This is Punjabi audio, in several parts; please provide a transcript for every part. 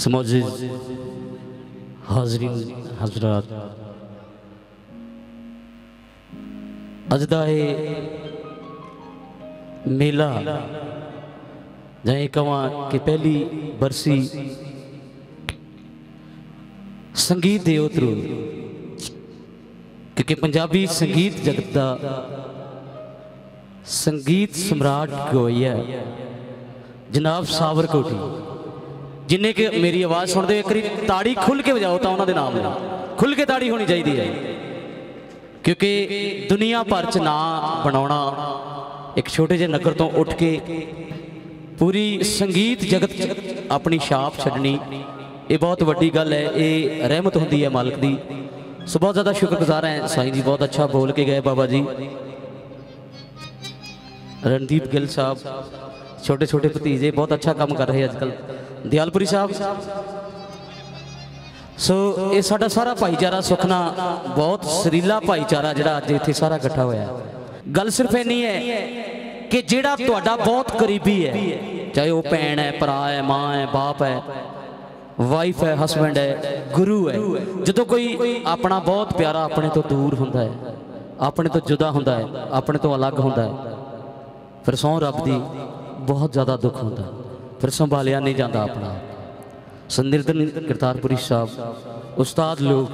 ਸਮੋਜਿਜ਼ ਹਾਜ਼ਰੀਨ ਹਜ਼ਰਤ। ਅੱਜ ਦਾ ਇਹ ਮੇਲਾ ਜਾਂ ਇਹ ਕਹਾਂ ਕਿ ਪਹਿਲੀ ਬਰਸੀ ਸੰਗੀਤ ਦੇ ਉਤਰੂ। ਕਿਉਂਕਿ ਪੰਜਾਬੀ ਸੰਗੀਤ ਜਗਤ ਦਾ ਸੰਗੀਤ ਸਮਰਾਟ ਕੋਈ ਹੈ? ਜਨਾਬ ਸਾਵਰਕੋਟੀ। ਜਿੰਨੇ ਕਿ ਮੇਰੀ ਆਵਾਜ਼ ਸੁਣਦੇ ਹੋ ਇੱਕ ਤਾੜੀ ਖੁੱਲ ਕੇ ਵਜਾਓ ਤਾਂ ਉਹਨਾਂ ਦੇ ਨਾਮ ਨਾਲ ਖੁੱਲ ਕੇ ਤਾੜੀ ਹੋਣੀ ਚਾਹੀਦੀ ਹੈ। ਕਿਉਂਕਿ ਦੁਨੀਆ ਭਰ ਚ ਨਾਂ ਬਣਾਉਣਾ ਇੱਕ ਛੋਟੇ ਜਿਹੇ ਨਗਰ ਤੋਂ ਉੱਠ ਕੇ ਪੂਰੀ ਸੰਗੀਤ ਜਗਤ ਆਪਣੀ ਛਾਪ ਛੱਡਣੀ, ਇਹ ਬਹੁਤ ਵੱਡੀ ਗੱਲ ਹੈ। ਇਹ ਰਹਿਮਤ ਹੁੰਦੀ ਹੈ ਮਾਲਕ ਦੀ। ਸੋ ਬਹੁਤ ਜ਼ਿਆਦਾ ਸ਼ੁਕਰਗੁਜ਼ਾਰ ਹਾਂ ਸਾਈਂ ਜੀ, ਬਹੁਤ ਅੱਛਾ ਬੋਲ ਕੇ ਗਏ ਬਾਬਾ ਜੀ। ਰਣਦੀਪ ਗਿੱਲ ਸਾਹਿਬ ਛੋਟੇ ਛੋਟੇ ਭਤੀਜੇ, ਬਹੁਤ ਅੱਛਾ ਕੰਮ ਕਰ ਰਹੇ ਅੱਜ ਕੱਲ੍ਹ। ਦਿਆਲਪੁਰੀ ਸਾਹਿਬ ਸੋ ਇਹ ਸਾਡਾ ਸਾਰਾ ਭਾਈਚਾਰਾ, ਸੁਖਨਾ, ਬਹੁਤ ਸਰੀਲਾ ਭਾਈਚਾਰਾ ਜਿਹੜਾ ਅੱਜ ਇੱਥੇ ਸਾਰਾ ਇਕੱਠਾ ਹੋਇਆ ਗੱਲ ਸਿਰਫ ਇੰਨੀ ਹੈ ਕਿ ਜਿਹੜਾ ਤੁਹਾਡਾ ਬਹੁਤ ਕਰੀਬੀ ਹੈ, ਚਾਹੇ ਉਹ ਭੈਣ ਹੈ, ਭਰਾ ਹੈ, ਮਾਂ ਹੈ, ਬਾਪ ਹੈ ਵਾਈਫ ਹੈ ਹਸਬੰਡ ਹੈ, ਗੁਰੂ ਹੈ, ਜਦੋਂ ਕੋਈ ਆਪਣਾ ਬਹੁਤ ਪਿਆਰਾ ਆਪਣੇ ਤੋਂ ਦੂਰ ਹੁੰਦਾ ਹੈ, ਆਪਣੇ ਤੋਂ ਜੁਦਾ ਹੁੰਦਾ ਹੈ, ਆਪਣੇ ਤੋਂ ਅਲੱਗ ਹੁੰਦਾ ਹੈ, ਫਿਰ ਸੌ ਰੱਬ ਦੀ ਬਹੁਤ ਜ਼ਿਆਦਾ ਦੁੱਖ ਹੁੰਦਾ ਹੈ। ਫਿਰ ਸੰਭਾਲਿਆ ਨਹੀਂ ਜਾਂਦਾ ਆਪਣਾ। ਸੰਨਿਰਦਨ ਕਰਤਾਰਪੁਰੀ ਸਾਹਿਬ, ਉਸਤਾਦ ਲੋਕ,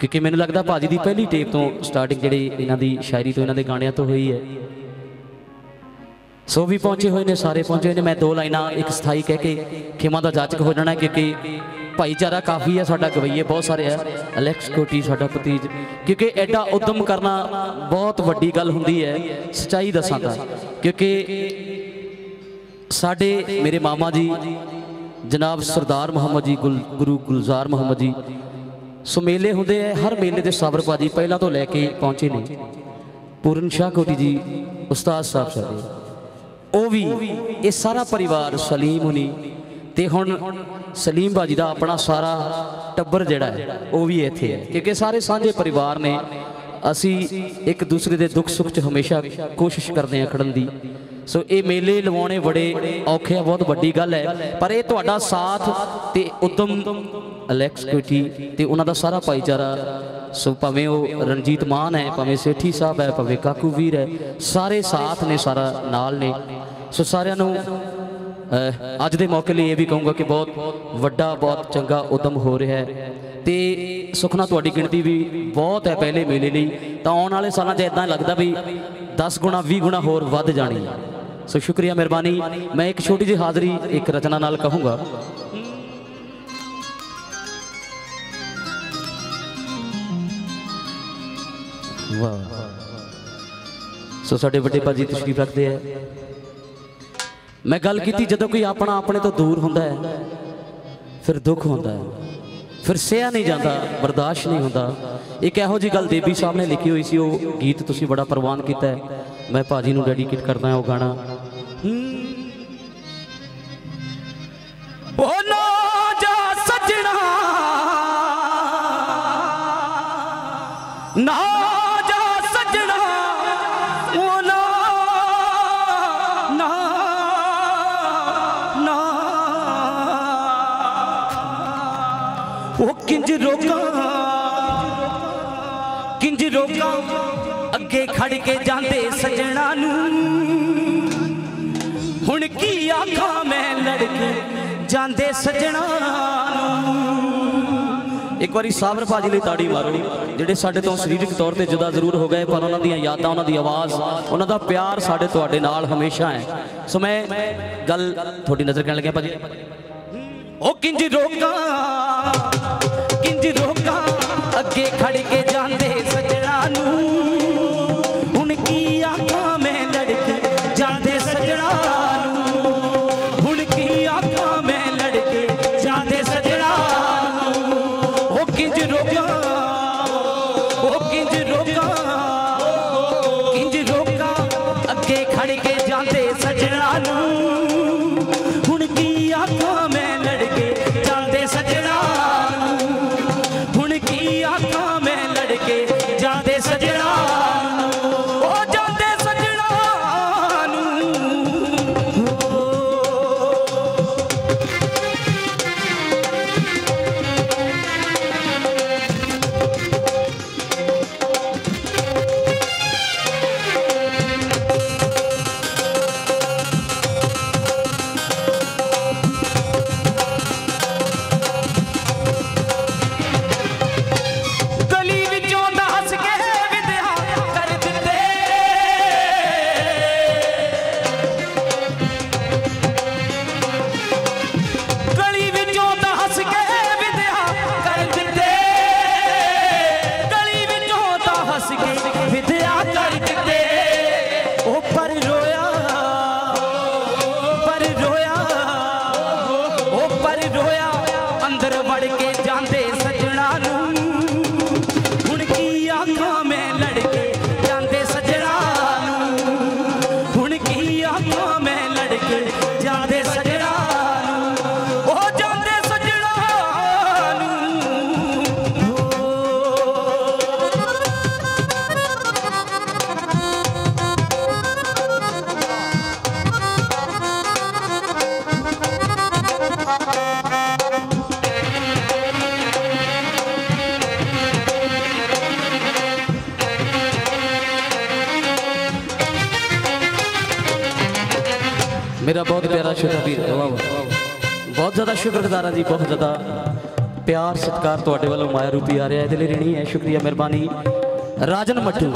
ਕਿਉਂਕਿ ਮੈਨੂੰ ਲੱਗਦਾ ਭਾਜੀ ਦੀ ਪਹਿਲੀ ਟੇਪ ਤੋਂ ਸਟਾਰਟਿੰਗ ਜਿਹੜੀ ਇਹਨਾਂ ਦੀ ਸ਼ਾਇਰੀ ਤੋਂ ਇਹਨਾਂ ਦੇ ਗਾਣਿਆਂ ਤੋਂ ਹੋਈ ਹੈ। ਸੋ ਵੀ ਪਹੁੰਚੇ ਹੋਏ ਨੇ, ਸਾਰੇ ਪਹੁੰਚੇ ਹੋਏ ਨੇ। ਮੈਂ ਦੋ ਲਾਈਨਾਂ ਇੱਕ ਸਥਾਈ ਕਹਿ ਕੇ ਖਿਮਾ ਦਾ ਜਾਚਕ ਹੋ ਜਾਣਾ, ਕਿਉਂਕਿ ਭਾਈਚਾਰਾ ਕਾਫੀ ਹੈ ਸਾਡਾ, ਗਵਈਏ ਬਹੁਤ ਸਾਰੇ ਆ ਅਲੈਕਸ ਕੋਟੀ ਸਾਡਾ ਭਤੀਜ, ਕਿਉਂਕਿ ਐਡਾ ਉਦਮ ਕਰਨਾ ਬਹੁਤ ਵੱਡੀ ਗੱਲ ਹੁੰਦੀ ਹੈ, ਸਚਾਈ ਦੱਸਾਂ ਤਾਂ। ਕਿਉਂਕਿ ਸਾਡੇ ਮੇਰੇ ਮਾਮਾ ਜੀ, ਜਨਾਬ ਸਰਦਾਰ ਮੁਹੰਮਦ ਜੀ, ਗੁਲ- ਗੁਰੂ ਗੁਲਜ਼ਾਰ ਮੁਹੰਮਦ ਜੀ। ਸੋ ਮੇਲੇ ਹੁੰਦੇ ਆ, ਹਰ ਮੇਲੇ ਦੇ ਸਾਬਰ ਭਾਜੀ ਪਹਿਲਾਂ ਤੋਂ ਲੈ ਕੇ ਪਹੁੰਚੇ ਨੇ। ਪੂਰਨ ਸ਼ਾਹ ਕੋਟੀ ਜੀ, ਉਸਤਾਦ ਸਾਹਿਬ ਸਾਡੇ। ਉਹ ਵੀ, ਇਹ ਸਾਰਾ ਪਰਿਵਾਰ ਸਲੀਮ ਹੁਣੀ। ਤੇ ਹੁਣ ਸਲੀਮ ਬਾਜੀ ਦਾ ਆਪਣਾ ਸਾਰਾ ਟੱਬਰ ਜਿਹੜਾ ਹੈ, ਉਹ ਵੀ ਇੱਥੇ ਹੈ। ਕਿਉਂਕਿ ਸਾਰੇ ਸਾਂਝੇ ਪਰਿਵਾਰ ਨੇ। ਅਸੀਂ ਇੱਕ ਦੂਸਰੇ ਦੇ ਦੁੱਖ ਸੁੱਖ 'ਚ ਹਮੇਸ਼ਾ ਕੋਸ਼ਿਸ਼ ਕਰਦੇ ਹਾਂ ਖੜਨ ਦੀ। ਸੋ ਇਹ ਮੇਲੇ ਲਵਾਉਣੇ ਬੜੇ ਔਖੇ ਆ, ਬਹੁਤ ਵੱਡੀ ਗੱਲ ਹੈ। ਪਰ ਇਹ ਤੁਹਾਡਾ ਸਾਥ ਤੇ ਉਦਮ ਅਲੈਕਸ ਕੋਟੀ ਤੇ ਉਹਨਾਂ ਦਾ ਸਾਰਾ ਭਾਈਚਾਰਾ। ਸੋ ਭਾਵੇਂ ਉਹ ਰਣਜੀਤ ਮਾਨ ਹੈ, ਭਾਵੇਂ ਸੇਠੀ ਸਾਹਿਬ ਹੈ, ਭਾਵੇਂ ਕਾਕੂ ਵੀਰ ਹੈ, ਸਾਰੇ ਸਾਥ ਨੇ, ਸਾਰਾ ਨਾਲ ਨੇ। ਸੋ ਸਾਰਿਆਂ ਨੂੰ ਅੱਜ ਦੇ ਮੌਕੇ ਲਈ ਇਹ ਵੀ ਕਹੂੰਗਾ ਕਿ ਬਹੁਤ ਵੱਡਾ, ਬਹੁਤ ਚੰਗਾ ਉਦਮ ਹੋ ਰਿਹਾ ਹੈ। ਤੇ ਸੁਖਨਾ ਤੁਹਾਡੀ ਗਿਣਤੀ ਵੀ ਬਹੁਤ ਹੈ ਪਹਿਲੇ ਮੇਲੇ ਲਈ। ਤਾਂ ਆਉਣ ਵਾਲੇ ਸਾਲਾਂ 'ਚ ਇਦਾਂ ਲੱਗਦਾ ਵੀ 10 ਗੁਣਾ 20 ਗੁਣਾ ਹੋਰ ਵੱਧ ਜਾਣੀ ਹੈ। ਸੋ ਸ਼ੁਕਰੀਆ ਮਿਹਰਬਾਨੀ ਮੈਂ ਇੱਕ ਛੋਟੀ ਜਿਹੀ ਹਾਜ਼ਰੀ ਇੱਕ ਰਚਨਾ ਨਾਲ ਕਹੂੰਗਾ ਵਾਹ ਸੋ ਸਾਡੇ ਵੱਡੇ ਭਾਜੀ ਤਸ਼ਰੀਫ ਰੱਖਦੇ ਆ ਮੈਂ ਗੱਲ ਕੀਤੀ ਜਦੋਂ ਕੋਈ ਆਪਣਾ ਆਪਣੇ ਤੋਂ ਦੂਰ ਹੁੰਦਾ ਹੈ ਫਿਰ ਦੁੱਖ ਹੁੰਦਾ ਹੈ ਫਿਰ ਸਿਆ ਨਹੀਂ ਜਾਂਦਾ ਬਰਦਾਸ਼ਤ ਨਹੀਂ ਹੁੰਦਾ ਇੱਕ ਇਹੋ ਜੀ ਗੱਲ ਦੇਵੀ ਸਾਹਿਬ ਨੇ ਲਿਖੀ ਹੋਈ ਸੀ ਉਹ ਗੀਤ ਤੁਸੀਂ ਬੜਾ ਪ੍ਰਵਾਨ ਕੀਤਾ ਹੈ ਮੈਂ ਭਾਜੀ ਨੂੰ ਡੈਡੀਕੇਟ ਕਰਦਾ ਹਾਂ ਉਹ ਗਾਣਾ ਉਹ ਕਿੰਜ ਰੋਕਾਂ? ਕਿੰਜ ਰੋਕਾਂ? ਅੱਗੇ ਖੜ ਕੇ ਜਾਂਦੇ ਸਜਣਾ ਨੂੰ। ਹੁਣ ਕੀ ਆਖਾਂ ਮੈਂ ਲੜਕੇ ਜਾਂਦੇ ਸਜਣਾ ਨੂੰ। ਇੱਕ ਵਾਰੀ ਸਾਬਰ ਭਾਜੀ ਲਈ ਤਾੜੀ ਮਾਰੋ। ਜਿਹੜੇ ਸਾਡੇ ਤੋਂ ਸਰੀਰਕ ਤੌਰ ਤੇ ਜੁਦਾ ਜ਼ਰੂਰ ਹੋ ਗਏ, ਪਰ ਉਹਨਾਂ ਦੀਆਂ ਯਾਦਾਂ, ਉਹਨਾਂ ਦੀ ਆਵਾਜ਼, ਉਹਨਾਂ ਦਾ ਪਿਆਰ ਸਾਡੇ ਤੁਹਾਡੇ ਨਾਲ ਹਮੇਸ਼ਾ ਹੈ। ਸੋ ਮੈਂ ਗੱਲ ਤੁਹਾਡੀ ਨਜ਼ਰ ਕਰਨ ਲੱਗਿਆ ਭਾਜੀ। ਉਹ ਕਿੰਜ ਰੋਕਾਂ? ਕਿੰਜ ਰੋਕਾਂ? ਅੱਗੇ ਖੜ ਕੇ ਜਾਂਦੇ ਸਜਣਾ ਨੂੰ। ਹੁਣ ਕੀ ਆਖਾਂ ਮੈਂ ਲੜਕੇ? ਜਾਂਦੇ ਸਜਣਾ ਬਹੁਤ ਜ਼ਿਆਦਾ ਸ਼ੁਕਰਗੁਜ਼ਾਰ ਹਾਂ ਜੀ, ਬਹੁਤ ਜ਼ਿਆਦਾ ਪਿਆਰ, ਸਤਿਕਾਰ ਤੁਹਾਡੇ ਵੱਲੋਂ ਮਾਇਆ ਰੂਪੀ ਆ ਰਿਹਾ ਇਹਦੇ ਲਈ ਰਣੀ ਹੈ, ਸ਼ੁਕਰੀਆ, ਮਿਹਰਬਾਨੀ। ਰਾਜਨ ਮੱਟੂ,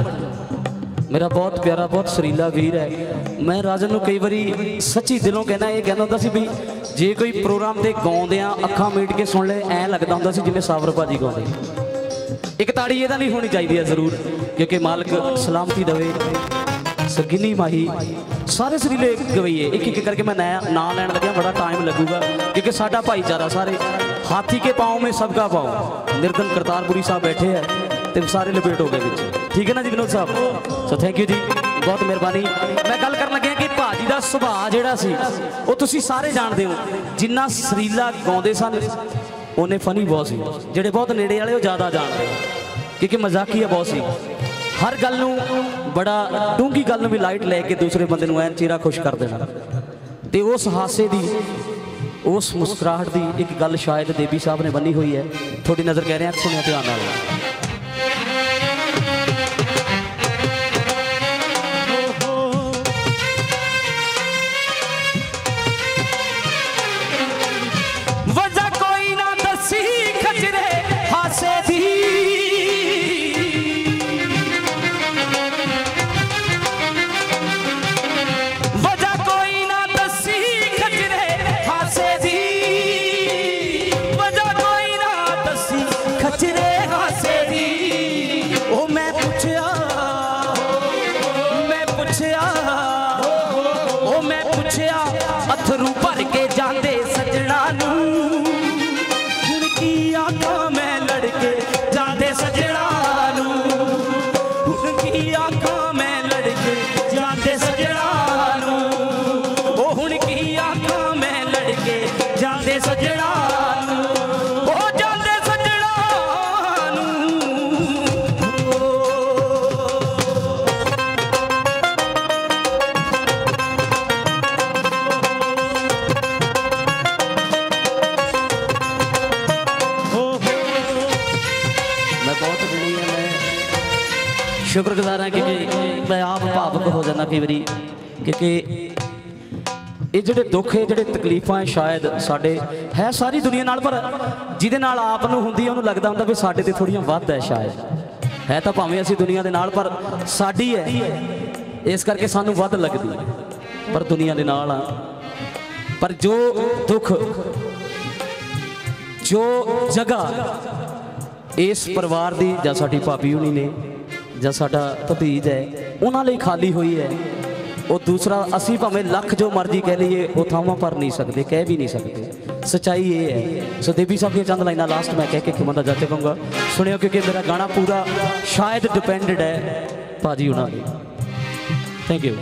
ਮੇਰਾ ਬਹੁਤ ਪਿਆਰਾ, ਬਹੁਤ ਸਰੀਲਾ ਵੀਰ ਹੈ। ਮੈਂ ਰਾਜਨ ਨੂੰ ਕਈ ਵਾਰੀ ਸੱਚੀ ਦਿਲੋਂ ਕਹਿੰਦਾ, ਇਹ ਕਹਿੰਦਾ ਹੁੰਦਾ ਸੀ ਵੀ ਜੇ ਕੋਈ ਪ੍ਰੋਗਰਾਮ ਤੇ ਗਾਉਂਦੇ ਆ ਅੱਖਾਂ ਮੀਟ ਕੇ ਸੁਣ ਲੈ, ਐ ਲੱਗਦਾ ਹੁੰਦਾ ਸੀ ਜਿਵੇਂ ਸਾਵਰ ਭਾਜੀ ਗਾਉਂਦੇ। ਇੱਕ ਤਾੜੀ ਇਹਦਾ ਨਹੀਂ ਹੋਣੀ ਚਾਹੀਦੀ ਹੈ ਜ਼ਰੂਰ, ਕਿਉਂਕਿ ਮਾਲਕ ਸਲਾਮਤੀ ਦੇਵੇ। ਸਗਿਨੀ ਮਾਹੀ। ਸਾਰੇ ਸਰੀਲੇ ਗਵਈਏ। ਇੱਕ ਇੱਕ ਕਰਕੇ ਮੈਂ ਨया ਨਾਂ ਲੈਣ ਲੱਗਿਆ, ਬੜਾ ਟਾਈਮ ਲੱਗੂਗਾ, ਕਿਉਂਕਿ ਸਾਡਾ ਭਾਈਚਾਰਾ ਸਾਰੇ ਹਾਥੀ ਕੇ ਪਾਉ, ਮੇ ਸਭ ਕਾ ਪਾਉ। ਨਿਰਦਨ ਕਰਤਾਰਪੁਰੀ ਸਾਹਿਬ ਬੈਠੇ ਹੈ ਤੇ ਸਾਰੇ ਲਪੇਟ ਹੋ ਗਏ ਵਿੱਚ। ਠੀਕ ਹੈ ਨਾ ਜੀ Vinod Sahib? So thank you ਜੀ। ਬਹੁਤ ਮਿਹਰਬਾਨੀ। ਮੈਂ ਗੱਲ ਕਰਨ ਲੱਗਿਆ ਕਿ ਭਾਜੀ ਦਾ ਸੁਭਾਅ ਜਿਹੜਾ ਸੀ, ਉਹ ਤੁਸੀਂ ਸਾਰੇ ਜਾਣਦੇ ਹੋ। ਜਿੰਨਾ ਸਰੀਲਾ ਗਾਉਂਦੇ ਸਨ, ਉਹਨੇ ਫਨੀ ਬਹੁਤ ਸੀ। ਜਿਹੜੇ ਬਹੁਤ ਨੇੜੇ ਵਾਲੇ, ਉਹ ਜ਼ਿਆਦਾ ਜਾਣਦੇ। ਕਿਉਂਕਿ ਮਜ਼ਾਕੀਆ ਬਹੁਤ ਸੀ। ਹਰ ਗੱਲ ਨੂੰ ਬੜਾ ਡੂੰਗੀ ਗੱਲ ਨੂੰ ਵੀ ਲਾਈਟ ਲੈ ਕੇ ਦੂਸਰੇ ਬੰਦੇ ਨੂੰ ਐਨ ਚਿਹਰਾ ਖੁਸ਼ ਕਰ ਦੇਣਾ। ਤੇ ਉਸ ਹਾਸੇ ਦੀ, ਉਸ ਮੁਸਕਰਾਹਟ ਦੀ ਇੱਕ ਗੱਲ ਸ਼ਾਇਦ ਦੇਵੀ ਸਾਹਿਬ ਨੇ ਬੰਨੀ ਹੋਈ ਹੈ। ਤੁਹਾਡੀ ਨਜ਼ਰ ਕਹਿ ਰਿਹਾ ਸੁਣਿਆ ਧਿਆਨ ਨਾਲ। ਭਾਵੁਕ ਕਈ ਵਾਰੀ, ਕਿਉਂਕਿ ਇਹ ਜਿਹੜੇ ਦੁੱਖ ਹੈ ਜਿਹੜੇ ਤਕਲੀਫਾਂ ਹੈ ਸ਼ਾਇਦ ਸਾਡੇ ਹੈ ਸਾਰੀ ਦੁਨੀਆ ਨਾਲ, ਪਰ ਜਿਹਦੇ ਨਾਲ ਆਪ ਨੂੰ ਹੁੰਦੀ ਹੈ ਉਹਨੂੰ ਲੱਗਦਾ ਹੁੰਦਾ ਵੀ ਸਾਡੇ ਤੇ ਥੋੜੀਆਂ ਵੱਧ ਹੈ ਸ਼ਾਇਦ। ਹੈ ਤਾਂ ਭਾਵੇਂ ਅਸੀਂ ਦੁਨੀਆ ਦੇ ਨਾਲ, ਪਰ ਸਾਡੀ ਹੈ ਇਸ ਕਰਕੇ ਸਾਨੂੰ ਵੱਧ ਲੱਗਦੀ ਹੈ ਪਰ ਦੁਨੀਆ ਦੇ ਨਾਲ ਆ। ਪਰ ਜੋ ਦੁੱਖ, ਜੋ ਜਗ੍ਹਾ ਇਸ ਪਰਿਵਾਰ ਦੀ ਜਾਂ ਸਾਡੀ ਭਾਬੀ ਹੁਣੀ ਨੇ ਜਾਂ ਸਾਡਾ ਭਤੀਜ ਹੈ, ਉਹਨਾਂ ਲਈ ਖਾਲੀ ਹੋਈ ਹੈ। ਉਹ ਦੂਸਰਾ, ਅਸੀਂ ਭਾਵੇਂ ਲੱਖ ਜੋ ਮਰਜ਼ੀ ਕਹਿ ਲਈਏ, ਉਹ ਥਾਵਾਂ ਪਰ ਨਹੀਂ ਸਕਦੇ, ਕਹਿ ਵੀ ਨਹੀਂ ਸਕਦੇ। ਸਚਾਈ ਇਹ ਹੈ। ਸੋ ਦੇਵੀ ਸਾਹਿਬ ਦੀਆਂ ਚੰਦ ਲਾਈਨਾਂ ਲਾਸਟ ਮੈਂ ਕਹਿ ਕੇ ਖਿਮਾ ਦਾ ਜਾਤੇ ਕਹੂੰਗਾ ਸੁਣਿਓ ਕਿਉਂਕਿ ਮੇਰਾ ਗਾਣਾ ਪੂਰਾ ਸ਼ਾਇਦ ਡਿਪੈਂਡਡ ਹੈ, ਭਾਜੀ ਉਹਨਾਂ ਦੇ। ਥੈਂਕ ਯੂ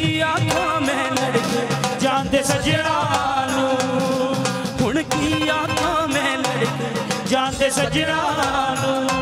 ਕੀ ਆਖਾਂ ਮੈਂ ਲੜਕੇ ਜਾਂਦੇ ਸਜਣਾ ਨੂੰ? ਹੁਣ ਕੀ ਆਖਾਂ ਮੈਂ ਲੜਕੇ ਜਾਂਦੇ ਸਜਣਾ ਨੂੰ?